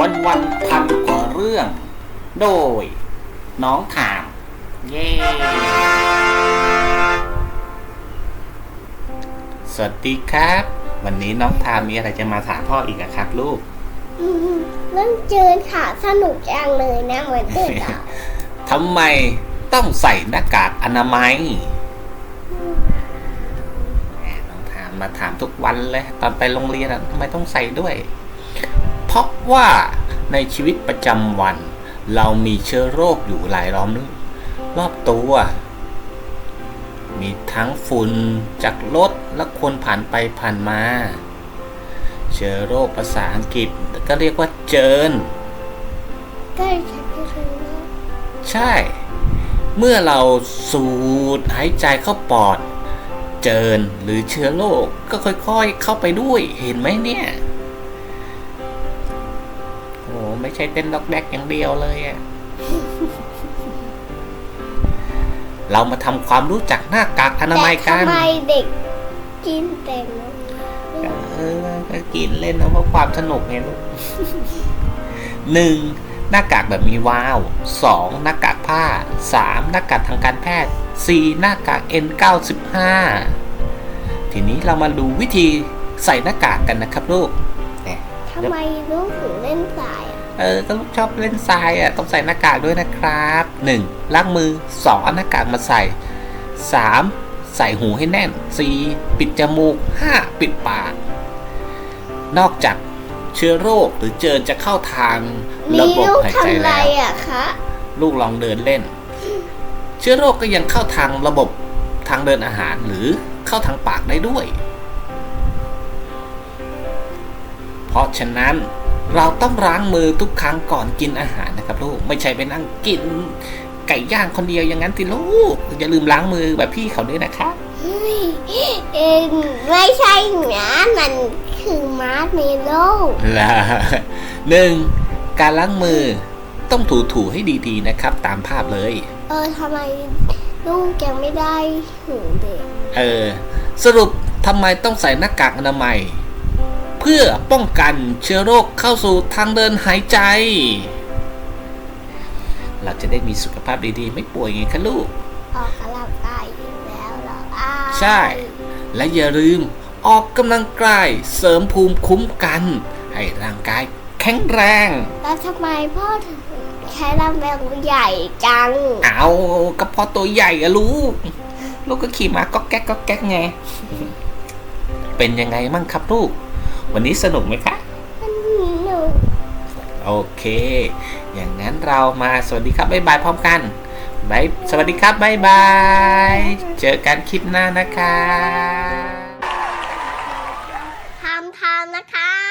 วันวันๆพันกว่าเรื่อง โดย น้องถาม เย้ สวัสดีครับ วันนี้น้องทามมีอะไรจะมาถามพ่ออีกอะครับลูกอืมเรื่องเจอข่าวสนุกจังเลยนะเหมือนเด็กอะทำไมต้องใส่หน้ากากอนามัยแหมน้องถามมาถามทุกวันเลย ตอนไปโรงเรียนอะทำไมต้องใส่ด้วยเพ ราะว่าในชีวิตประจำวัน เรามีเชื้อโรคอยู่หลายล้อมรอบตัว มีทั้งฝุ่นจากรถและคนผ่านไปผ่านมา เชื้อโรคภาษาอังกฤษก็เรียกว่าเจินก็ฉันก็คือว่าใช่ เมื่อเราสูดหายใจเข้าปอด เจินหรือเชื้อโรคก็ค่อยๆเข้าไปด้วยเห็นไหมเนี่ย โอ้ไม่ใช่เต้นด็อกแดกอย่างเดียวเลยอะเรามาทำความรู้จักหน้ากากอนามัยกัแต่นทำไมเด็กกินเต็มเลยเออก็กินเล่นนะเพราะความสนุกไงลูกหนึ่งหน้ากากแบบมีวาล์วสองหน้ากากผ้าสามหน้ากากทางการแพทย์สี่หน้ากาก N95 ทีนี้เรามาดูวิธีใส่หน้ากากกันนะครับลูกเนี่ยทำไมลูกถึงเล่นสายอะ เออก็ลูกชอบเล่นทรายอะต้องใส่หน้ากากด้วยนะครับหนึ่งล้างมือสองเอาหน้ากากมาใส่สามใส่หูให้แน่นสี่ปิดจมูกห้าปิดปาก นอกจากเชื้อโรคหรือเจอจะเข้าทางมีระบบลูกหายใจทำไรแล้วอะคะลูกลองเดินเล่น เชื้อโรคก็ยังเข้าทางระบบทางเดินอาหารหรือเข้าทางปากได้ด้วย เพราะฉะนั้น เราต้องล้างมือทุกครั้งก่อนกินอาหารนะครับลูกไม่ใช่ไปนั่งกินไก่ย่างคนเดียวอย่างนั้นสิลูกอย่าลืมล้างมือแบบพี่เขาด้วยนะครับเฮ้ยเอ็นไม่ใช่นะมันคือมาร์ชเมลโล่ล่ะหนึ่งการล้างมือต้องถูๆให้ดีๆนะครับ ตามภาพเลย เออทำไมลูกยังไม่ได้หูเด็กเออ สรุปทำไมต้องใส่หน้ากากอนามัยเพื่อป้องกันเชื้อโรคเข้าสู่ทางเดินหายใจ เราจะได้มีสุขภาพดีๆ ไม่ป่วยไงคะลูก ออกกำลังกายอยู่แล้วเหรออ้ายใช่ และอย่าลืมออกกำลังกายเสริมภูมิคุ้มกัน ให้ร่างกายแข็งแรง แล้วทำไมพ่อถึงใช้ลำแรงใหญ่จัง เอากระเพาะตัวใหญ่อะลูก ลูกก็ขี่มาก็แก๊กก็แก๊กไง เป็นยังไงมั่งครับลูก วันนี้สนุกไหมคะสนุกโอเค อย่างนั้นเรามาสวัสดีครับบ๊ายบายพร้อมกันบายสวัสดีครับบ๊ายบาย เจอกันคลิปหน้านะคะทำทำนะคะ